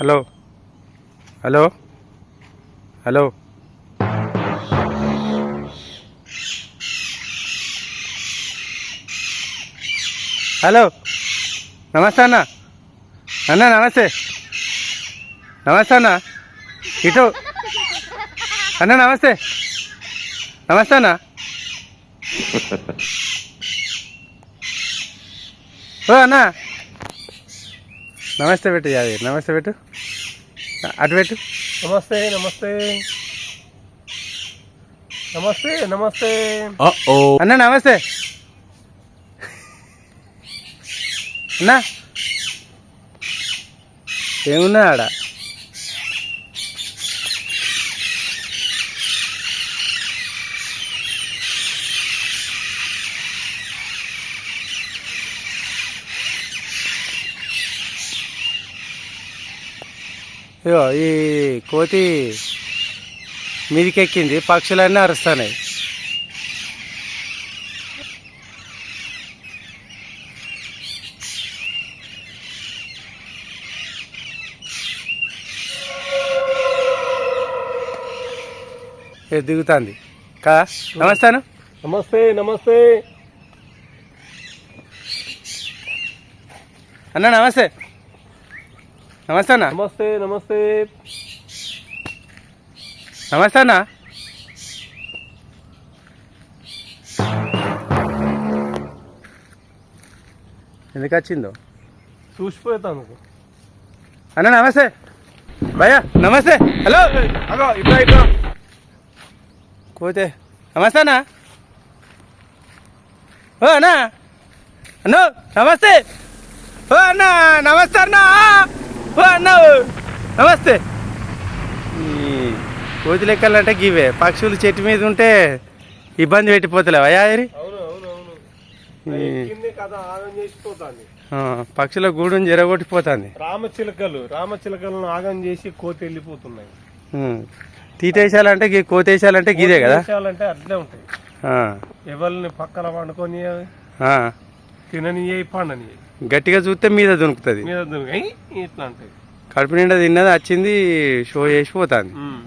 Hello. Hello. Hello. Hello. నమస్తే అన్న. అన్న నమస్తే. నమస్తే అన్న. ఇటు. అన్న నమస్తే. నమస్తే అన్న. ఓ అన్నా. నమస్తే పెట్టు యాది నమస్తే పెట్టు. అటు పెట్టు. నమస్తే నమస్తే. నమస్తే నమస్తే. అన్న నమస్తే. అన్నా. ఏమున్నా ఆడ? ఇగో ఈ కోతి మీదికెక్కింది పక్షులన్నీ అరుస్తున్నాయి. ఏ దిగుతుంది. కదా నమస్తాను. నమస్తే నమస్తే. అన్న నమస్తే. నమస్తే అన్న. నమస్తే నమస్తే. నమస్తే అన్న. ఎందుకు వచ్చిందో? చూసిపోతాను అన్న నమస్తే. భయ్యా నమస్తే. హలో. అగో ఇట్లా ఇట్లా. కోతే నమస్తే అన్న. ఓ అన్న. అన్నో నమస్తే. ఓ అన్న నమస్తే అన్న. ఓ నమస్తే! ఈ కోతి లెక్కలంటే గివే. పక్షులు చెట్టు మీద ఉంటే ఇబ్బంది పెట్టిపోతలేవా. అయ్యారి అవును అవును అవును. ఈ- కింది కథ ఆగం చేసిపోతాంది. ఆ, పక్షుల గూడుని జరగొట్టిపోతుంది రామచిలకలు రామచిలకలను ఆగం చేసి కోతి వెళ్ళిపోతున్నాయి. తీటేసాలంటే కోతేసాలంటే గిదే కదా? అట్లే ఉంటాయి. ఎవరిని పక్కన పండుకొని ఆ. తినని పండని గట్టిగా చూస్తే మీద దొరుకుతుంది మీద ఇట్లా ఉంటాయి కడుపు నిండా తిన్నది వచ్చింది షో చేసి పోతుంది ఉమ్.